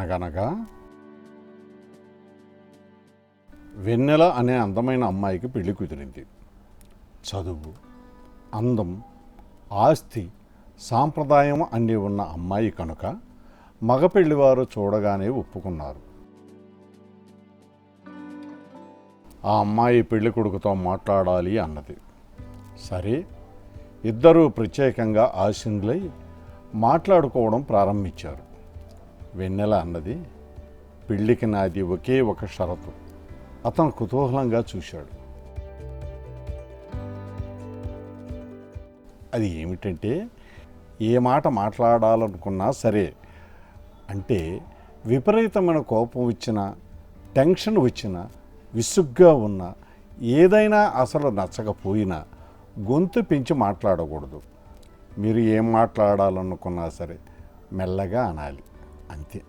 అనగనగా వెన్నెల అనే అందమైన అమ్మాయికి పెళ్ళి కుదిరింది. చదువు అందం ఆస్తి సాంప్రదాయం అన్నీ ఉన్న అమ్మాయి కనుక మగపెళ్ళివారు చూడగానే ఒప్పుకున్నారు. ఆ అమ్మాయి పెళ్ళి కొడుకుతో మాట్లాడాలి అన్నది. సరే ఇద్దరూ ప్రత్యేకంగా ఆశీనులై మాట్లాడుకోవడం ప్రారంభించారు. వెన్నెల అన్నది పెళ్ళికి నాది ఒకే ఒక షరతు. అతను కుతూహలంగా చూశాడు. అది ఏమిటంటే ఏ మాట మాట్లాడాలనుకున్నా సరే అంటే విపరీతమైన కోపం వచ్చినా టెన్షన్ వచ్చినా విసుగ్గా ఉన్నా ఏదైనా అసలు నచ్చకపోయినా గొంతు పెంచి మాట్లాడకూడదు. మీరు ఏం మాట్లాడాలనుకున్నా సరే మెల్లగా అనాలి. అంతే.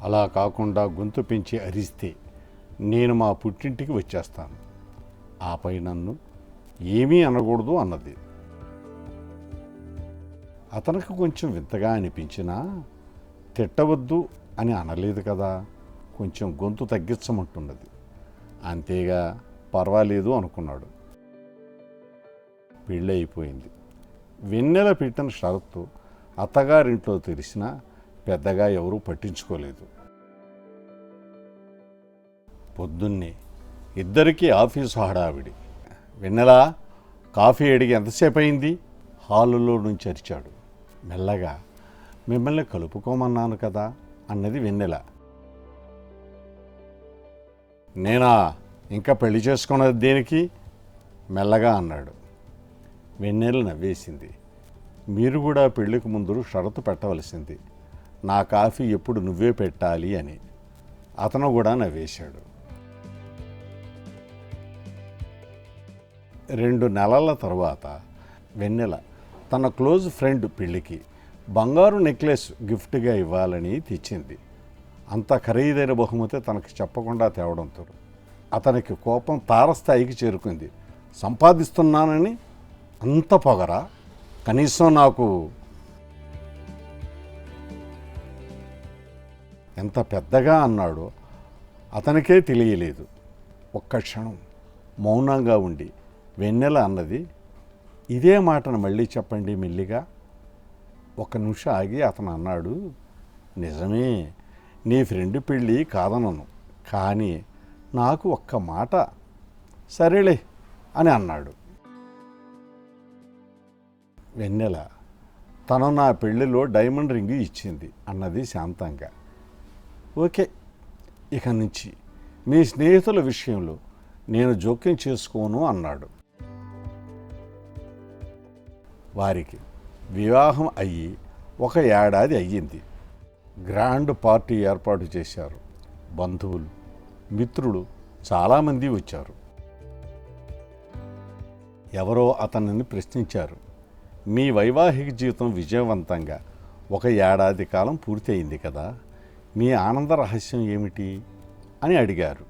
అలా కాకుండా గొంతు పెంచి అరిస్తే నేను మా పుట్టింటికి వచ్చేస్తాను. ఆపై నన్ను ఏమీ అనకూడదు అన్నది. అతనికి కొంచెం వింతగా అనిపించినా తిట్టవద్దు అని అనలేదు కదా కొంచెం గొంతు తగ్గించమంటున్నది. అంతేగా పర్వాలేదు అనుకున్నాడు. పెళ్ళి అయిపోయింది వెన్నెల పెట్టిన షరత్తు అత్తగారింట్లో తెలిసినా పెద్దగా ఎవరూ పట్టించుకోలేదు. పొద్దున్నే ఇద్దరికీ ఆఫీసు హడావిడి. వెన్నెల కాఫీ అడిగి ఎంతసేపు అయింది? హాలులో నుంచి అరిచాడు. మెల్లగా మిమ్మల్ని కలుపుకోమన్నాను కదా అన్నది వెన్నెల. నేనా? ఇంకా పెళ్ళి చేసుకున్నది దేనికి? మెల్లగా అన్నాడు. వెన్నెల నవ్వేసింది. మీరు కూడా పెళ్ళికి ముందు షరతు పెట్టవలసింది. నా కాఫీ ఎప్పుడు నువ్వే పెట్టాలి అని. అతను కూడా నవ్వేశాడు. రెండు నెలల తర్వాత వెన్నెల తన క్లోజ్ ఫ్రెండ్ పెళ్ళికి బంగారు నెక్లెస్ గిఫ్ట్గా ఇవ్వాలని తెచ్చింది. అంత ఖరీదైన బహుమతి తనకు చెప్పకుండా తేవడంతో అతనికి కోపం తారస్థాయికి చేరుకుంది. సంపాదిస్తున్నానని? అంత పొగరా? కనీసం నాకు ఎంత పెద్దగా అన్నాడో అతనికే తెలియలేదు. ఒక్క క్షణం మౌనంగా ఉండి వెన్నెల అన్నది ఇదే మాటను మళ్ళీ చెప్పండి మెల్లిగా. ఒక నిమిషం ఆగి అతను అన్నాడు నిజమే నీ ఫ్రెండ్ పెళ్ళి కాదనను కానీ నాకు ఒక్క మాట సరేలే అని అన్నాడు. వెన్నెల. తను నా పెళ్ళిలో డైమండ్ రింగ్ ఇచ్చింది అన్నది శాంతంగా. ఓకే ఇక నుంచి మీ స్నేహితుల విషయంలో నేను జోక్యం చేసుకోను అన్నాడు. వారికి వివాహం అయ్యి ఒక ఏడాది అయ్యింది. గ్రాండ్ పార్టీ ఏర్పాటు చేశారు. బంధువులు మిత్రులు చాలామంది వచ్చారు. ఎవరో అతనిని ప్రశ్నించారు. మీ వైవాహిక జీవితం విజయవంతంగా ఒక ఏడాది కాలం పూర్తయింది కదా మీ ఆనంద రహస్యం ఏమిటి అని అడిగారు.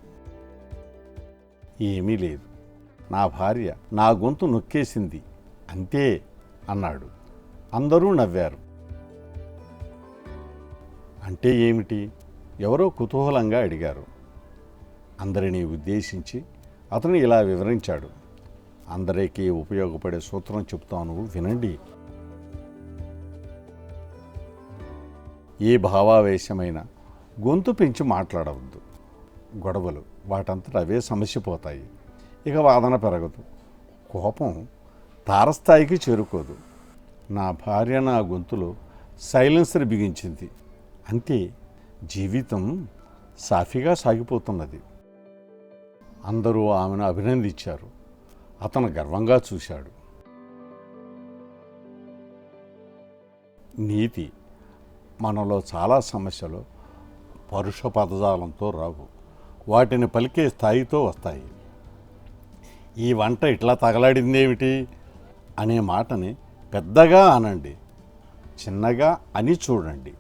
ఏమీ లేదు. నా భార్య నా గొంతు నొక్కేసింది. అంతే అన్నాడు. అందరూ నవ్వారు. అంటే ఏమిటి? ఎవరో కుతూహలంగా అడిగారు. అందరినీ ఉద్దేశించి అతను ఇలా వివరించాడు. అందరికీ ఉపయోగపడే సూత్రం చెప్తాను. వినండి. ఏ భావావేశమైన గొంతు పెంచి మాట్లాడవద్దు. గొడవలు వాటంతట అవే సమస్యపోతాయి ఇక వాదన పెరగదు. కోపం తారస్థాయికి చేరుకోదు. నా భార్య నా గొంతులో సైలెన్సర్ బిగించింది. అంతే జీవితం సాఫీగా సాగిపోతున్నది. అందరూ ఆమెను అభినందించారు. అతను గర్వంగా చూశాడు. నీతి మనలో చాలా సమస్యలు పరుష పదజాలంతో రావు. వాటిని పలికే స్థాయితో వస్తాయి. ఈ వంట ఇట్లా తగలాడిందేమిటి అనే మాటని పెద్దగా అనండి. చిన్నగా అని చూడండి.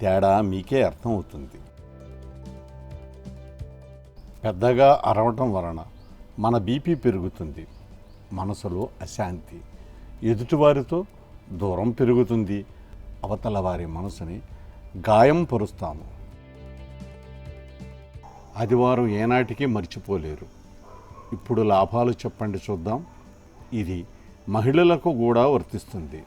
తేడా మీకే అర్థమవుతుంది. పెద్దగా అరవటం వలన మన బీపీ పెరుగుతుంది మనసులో అశాంతి ఎదుటివారితో దూరం పెరుగుతుంది అవతల వారి మనసుని గాయం పరుస్తాము. అది వారు ఏనాటికి మర్చిపోలేరు. ఇప్పుడు లాభాలు చెప్పండి చూద్దాం. ఇది మహిళలకు కూడా వర్తిస్తుంది.